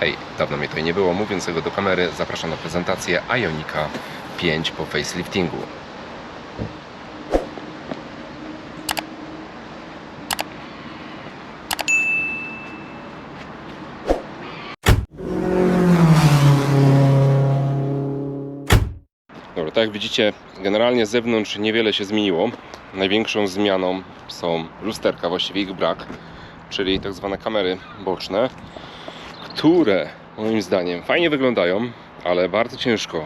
Hej, dawno mnie tutaj nie było, mówiącego do kamery, zapraszam na prezentację Ionika 5 po faceliftingu. Dobra, tak jak widzicie, generalnie z zewnątrz niewiele się zmieniło. Największą zmianą są lusterka, właściwie ich brak, czyli tak zwane kamery boczne, które moim zdaniem fajnie wyglądają, ale bardzo ciężko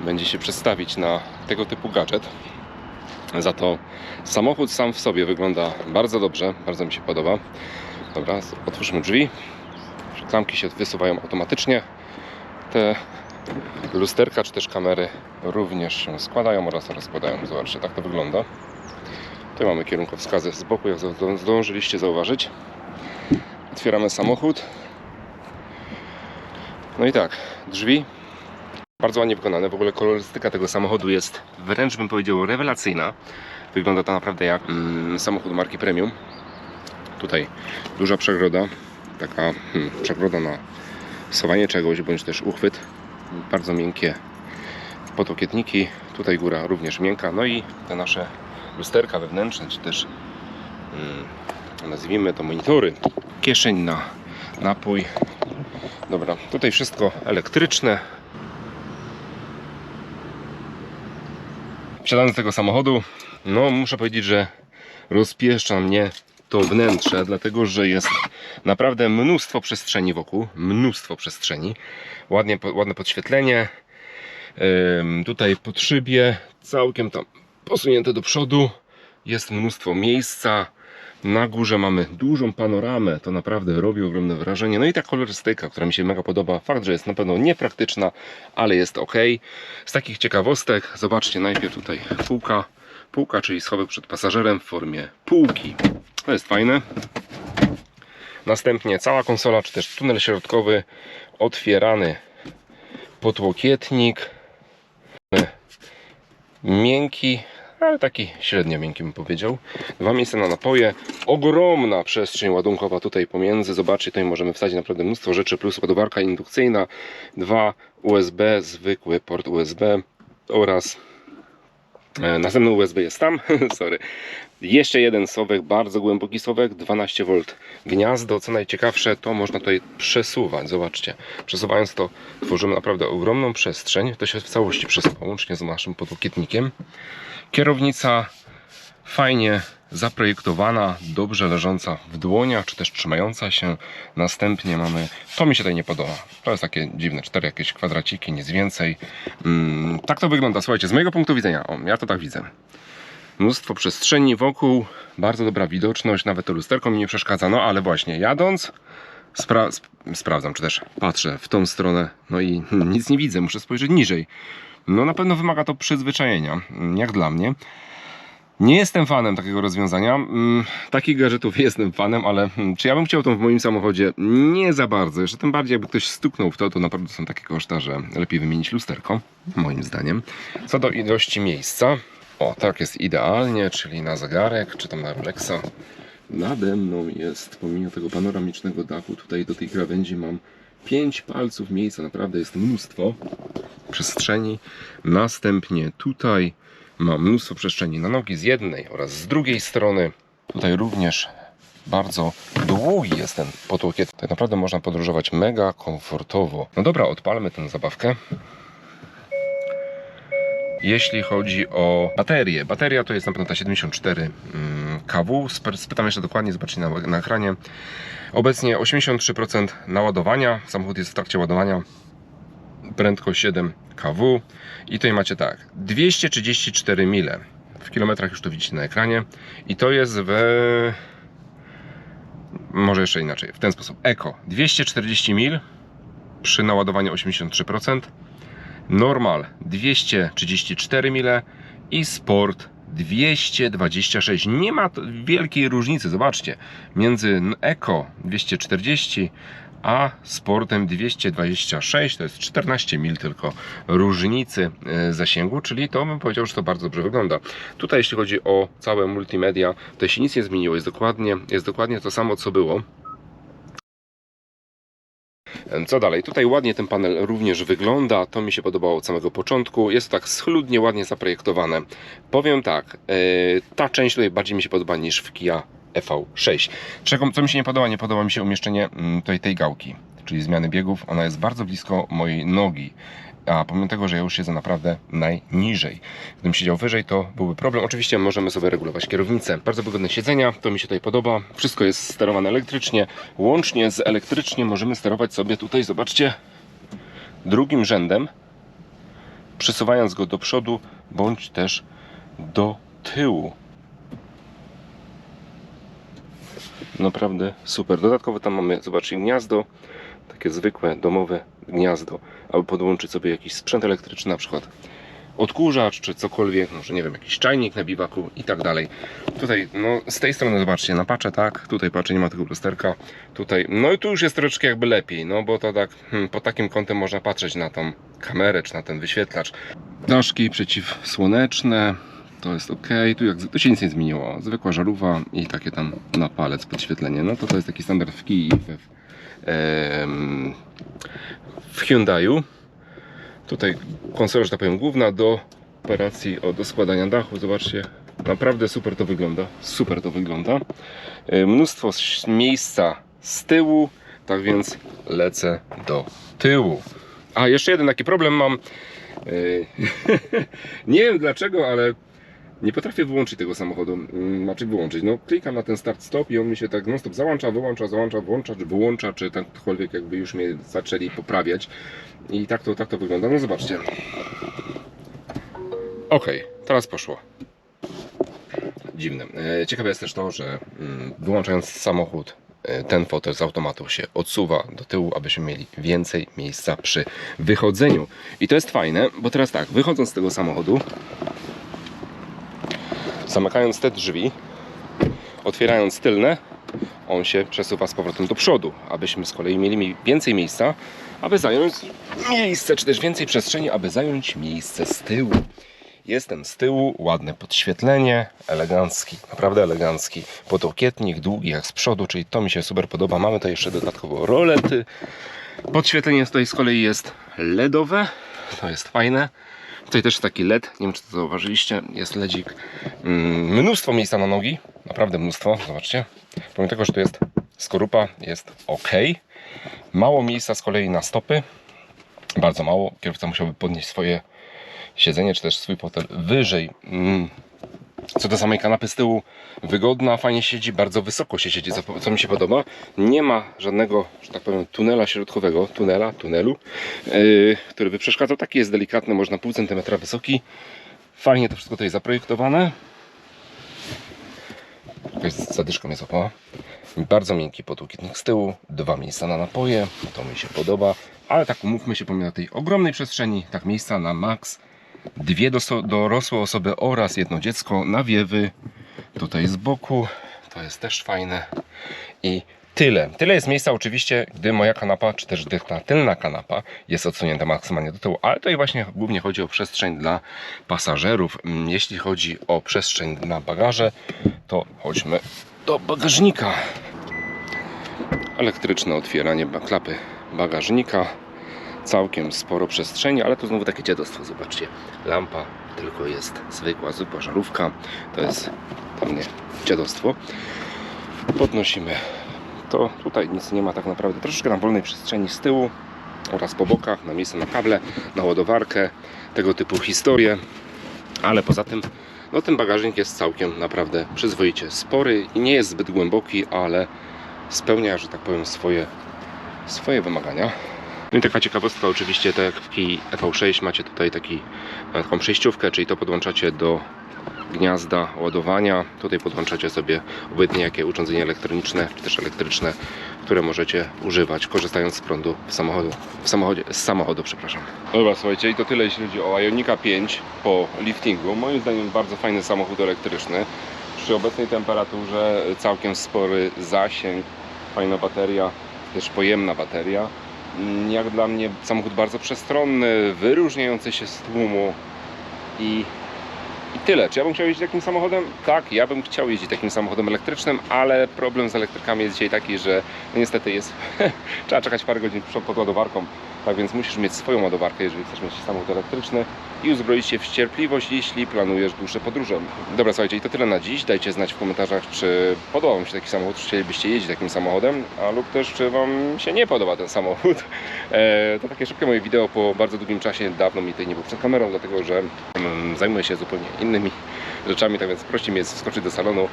będzie się przestawić na tego typu gadżet. Za to samochód sam w sobie wygląda bardzo dobrze, bardzo mi się podoba. Dobra, otwórzmy drzwi. Klamki się wysuwają automatycznie. Te lusterka czy też kamery również się składają oraz rozkładają. Zobaczcie, tak to wygląda. Tu mamy kierunkowskazy z boku, jak zdążyliście zauważyć. Otwieramy samochód. No i tak, drzwi bardzo ładnie wykonane. W ogóle kolorystyka tego samochodu jest wręcz bym powiedział rewelacyjna. Wygląda to naprawdę jak mm, samochód marki premium. Tutaj duża przegroda, taka hmm, przegroda na schowanie czegoś bądź też uchwyt. Bardzo miękkie podłokietniki. Tutaj góra również miękka. No i te nasze lusterka wewnętrzne, czy też mm, nazwijmy to monitory. Kieszeń na napój. Dobra, tutaj wszystko elektryczne. Wsiadając do tego samochodu, no muszę powiedzieć, że rozpieszcza mnie to wnętrze, dlatego że jest naprawdę mnóstwo przestrzeni wokół, mnóstwo przestrzeni, ładnie, ładne podświetlenie, tutaj pod szybie, całkiem tam posunięte do przodu, jest mnóstwo miejsca, na górze mamy dużą panoramę, to naprawdę robi ogromne wrażenie. No i ta kolorystyka, która mi się mega podoba. Fakt, że jest na pewno niepraktyczna, ale jest ok. Z takich ciekawostek, zobaczcie najpierw tutaj półka. Półka, czyli schowek przed pasażerem w formie półki. To jest fajne. Następnie cała konsola, czy też tunel środkowy otwierany podłokietnik. Miękki, ale taki średnio miękki bym powiedział. Dwa miejsca na napoje. Ogromna przestrzeń ładunkowa tutaj pomiędzy. Zobaczcie, tutaj możemy wsadzić naprawdę mnóstwo rzeczy, plus ładowarka indukcyjna, dwa USB, zwykły port USB oraz następny USB jest tam, sorry. Jeszcze jeden słowek, bardzo głęboki słowek, 12V gniazdo. Co najciekawsze, to można tutaj przesuwać. Zobaczcie, przesuwając to tworzymy naprawdę ogromną przestrzeń. To się w całości przesuwa, łącznie z naszym podłokietnikiem. Kierownica fajnie zaprojektowana, dobrze leżąca w dłoniach, czy też trzymająca się. Następnie mamy, to mi się tutaj nie podoba. To jest takie dziwne, cztery jakieś kwadraciki, nic więcej. Mm, tak to wygląda, słuchajcie, z mojego punktu widzenia, o, ja to tak widzę. Mnóstwo przestrzeni wokół, bardzo dobra widoczność, nawet to lusterko mi nie przeszkadza, no ale właśnie jadąc, spra sp sprawdzam, czy też patrzę w tą stronę, no i hmm, nic nie widzę, muszę spojrzeć niżej. No na pewno wymaga to przyzwyczajenia, mm, jak dla mnie. Nie jestem fanem takiego rozwiązania. Mm, Takich gadżetów jestem fanem, ale hmm, czy ja bym chciał to w moim samochodzie? Nie za bardzo. Jeszcze tym bardziej, jakby ktoś stuknął w to, to naprawdę są takie koszta, że lepiej wymienić lusterko, moim zdaniem. Co do ilości miejsca, o tak jest idealnie, czyli na zegarek, czy tam na Rolexa. Nade mną jest, pomimo tego panoramicznego dachu, tutaj do tej krawędzi mam 5 palców miejsca, naprawdę jest mnóstwo przestrzeni. Następnie tutaj mam mnóstwo przestrzeni na nogi z jednej oraz z drugiej strony. Tutaj również bardzo długi jest ten podłokiet. Tak naprawdę można podróżować mega komfortowo. No dobra, odpalmy tę zabawkę. Jeśli chodzi o baterię, bateria to jest na pewno ta 74 mm, kW. Sp- Spytam jeszcze dokładnie, zobaczcie na, na ekranie. Obecnie 83% naładowania. Samochód jest w trakcie ładowania. Prędkość 7 kW. I tutaj macie tak, 234 mile. W kilometrach już to widzicie na ekranie. I to jest w... Może jeszcze inaczej, w ten sposób. Eko 240 mil przy naładowaniu 83%. Normal 234 mile i Sport 226. Nie ma wielkiej różnicy, zobaczcie, między Eco 240 a Sportem 226, to jest 14 mil tylko różnicy e, zasięgu, czyli to bym powiedział, że to bardzo dobrze wygląda. Tutaj jeśli chodzi o całe multimedia, to się nic nie zmieniło, jest dokładnie, jest dokładnie to samo co było. Co dalej? Tutaj ładnie ten panel również wygląda. To mi się podobało od samego początku. Jest to tak schludnie, ładnie zaprojektowane. Powiem tak, e, ta część tutaj bardziej mi się podoba niż w Kia EV6. Czego, co mi się nie podoba? Nie podoba mi się umieszczenie mm, tutaj tej gałki, czyli zmiany biegów. Ona jest bardzo blisko mojej nogi. A pomimo tego, że ja już siedzę naprawdę najniżej. Gdybym siedział wyżej, to byłby problem. Oczywiście możemy sobie regulować kierownicę. Bardzo wygodne siedzenia, to mi się tutaj podoba. Wszystko jest sterowane elektrycznie. Łącznie z elektrycznie możemy sterować sobie tutaj, zobaczcie, drugim rzędem, przesuwając go do przodu, bądź też do tyłu. Naprawdę super. Dodatkowo tam mamy, zobaczcie, gniazdo, takie zwykłe, domowe gniazdo, aby podłączyć sobie jakiś sprzęt elektryczny, na przykład odkurzacz, czy cokolwiek, może nie wiem, jakiś czajnik na biwaku i tak dalej. Tutaj, no z tej strony zobaczcie, na pacze tak, tutaj patrzę, nie ma tego lusterka, tutaj, no i tu już jest troszeczkę jakby lepiej, no bo to tak, hmm, pod takim kątem można patrzeć na tą kamerę, czy na ten wyświetlacz. Daszki przeciwsłoneczne, to jest ok, tu, jak, tu się nic nie zmieniło, zwykła żarówa i takie tam na palec podświetlenie, no to to jest taki standard w Kii i w, em, w Hyundaiu. Tutaj konsola, że tak powiem, główna do operacji, o, do składania dachu. Zobaczcie, naprawdę super to wygląda. Super to wygląda. E, Mnóstwo miejsca z tyłu, tak więc lecę do tyłu. A jeszcze jeden taki problem mam. E, Nie wiem dlaczego, ale nie potrafię wyłączyć tego samochodu. Mm, Znaczy wyłączyć. No klikam na ten start stop i on mi się tak non stop załącza, wyłącza, załącza, włącza, czy wyłącza, czy takkolwiek jakby już mnie zaczęli poprawiać. I tak to, tak to wygląda. No zobaczcie. Ok, teraz poszło. Dziwne. E, Ciekawe jest też to, że mm, wyłączając samochód, e, ten fotel z automatu się odsuwa do tyłu, abyśmy mieli więcej miejsca przy wychodzeniu. I to jest fajne, bo teraz tak, wychodząc z tego samochodu, zamykając te drzwi, otwierając tylne, on się przesuwa z powrotem do przodu, abyśmy z kolei mieli mi- więcej miejsca, aby zająć miejsce, czy też więcej przestrzeni, aby zająć miejsce z tyłu. Jestem z tyłu, ładne podświetlenie, elegancki, naprawdę elegancki. Podokietnik długi jak z przodu, czyli to mi się super podoba. Mamy to jeszcze dodatkowo rolety. Podświetlenie tutaj z kolei jest LEDowe, to jest fajne. Tutaj też taki LED, nie wiem czy to zauważyliście, jest LEDzik. Mm, Mnóstwo miejsca na nogi, naprawdę mnóstwo, zobaczcie. Pomimo tego, że to jest skorupa, jest ok. Mało miejsca z kolei na stopy, bardzo mało. Kierowca musiałby podnieść swoje siedzenie, czy też swój fotel wyżej. Co do samej kanapy z tyłu, wygodna, fajnie siedzi, bardzo wysoko się siedzi, co- co mi się podoba. Nie ma żadnego, że tak powiem, tunela środkowego, tunela, tunelu, yy, który by przeszkadzał. Taki jest delikatny, można pół centymetra wysoki. Fajnie to wszystko tutaj zaprojektowane. Jakaś zadyszka mnie złapała. Bardzo miękki podłokietnik z tyłu, dwa miejsca na napoje, to mi się podoba. Ale tak umówmy się, pomimo tej ogromnej przestrzeni, tak miejsca na maks. Dwie dorosłe osoby oraz jedno dziecko, nawiewy tutaj z boku, to jest też fajne. I tyle. Tyle jest miejsca oczywiście, gdy moja kanapa, czy też gdy ta tylna kanapa jest odsunięta maksymalnie do tyłu, ale tutaj właśnie głównie chodzi o przestrzeń dla pasażerów. Mm, Jeśli chodzi o przestrzeń na bagaże, to chodźmy do bagażnika. Elektryczne otwieranie klapy bagażnika. Całkiem sporo przestrzeni, ale to znowu takie dziadostwo, zobaczcie. Lampa tylko jest zwykła, zwykła żarówka. To jest dla mnie dziadostwo. Podnosimy to. Tutaj nic nie ma tak naprawdę. Troszeczkę na wolnej przestrzeni z tyłu oraz po bokach, na miejsce na kable, na ładowarkę, tego typu historie. Ale poza tym, no ten bagażnik jest całkiem naprawdę przyzwoicie spory i nie jest zbyt głęboki, ale spełnia, że tak powiem, swoje, swoje wymagania. No i taka ciekawostka, oczywiście, tak jak w Kii EV6 macie tutaj taki, e, taką przejściówkę, czyli to podłączacie do gniazda ładowania. Tutaj podłączacie sobie obojętnie jakie urządzenie elektroniczne czy też elektryczne, które możecie używać korzystając z prądu w samochodu, w samochodzie, z samochodu, przepraszam. Dobra, słuchajcie, i to tyle jeśli chodzi o Ionika 5 po liftingu. Moim zdaniem bardzo fajny samochód elektryczny. Przy obecnej temperaturze całkiem spory zasięg, fajna bateria, też pojemna bateria. Jak dla mnie samochód bardzo przestronny, wyróżniający się z tłumu i, i tyle. Czy ja bym chciał jeździć takim samochodem? Tak, ja bym chciał jeździć takim samochodem elektrycznym, ale problem z elektrykami jest dzisiaj taki, że no niestety jest trzeba czekać parę godzin przed pod ładowarką. Tak więc musisz mieć swoją ładowarkę, jeżeli chcesz mieć samochód elektryczny i uzbroić się w cierpliwość, jeśli planujesz dłuższe podróże. Dobra, słuchajcie, i to tyle na dziś. Dajcie znać w komentarzach, czy podoba Wam się taki samochód, czy chcielibyście jeździć takim samochodem, a lub też, czy Wam się nie podoba ten samochód. E, to takie szybkie moje wideo po bardzo długim czasie. Dawno mi tutaj nie był przed kamerą, dlatego że mm, zajmuję się zupełnie innymi rzeczami, tak więc prościej mi jest wskoczyć do salonu,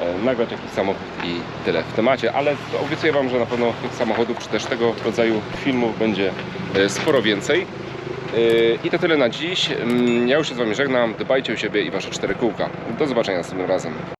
e, nagrać jakiś samochód i tyle w temacie, ale obiecuję Wam, że na pewno tych samochodów, czy też tego rodzaju filmów będzie e, sporo więcej. Yy, I to tyle na dziś. Mm, Ja już się z Wami żegnam. Dbajcie o siebie i Wasze cztery kółka. Do zobaczenia następnym razem.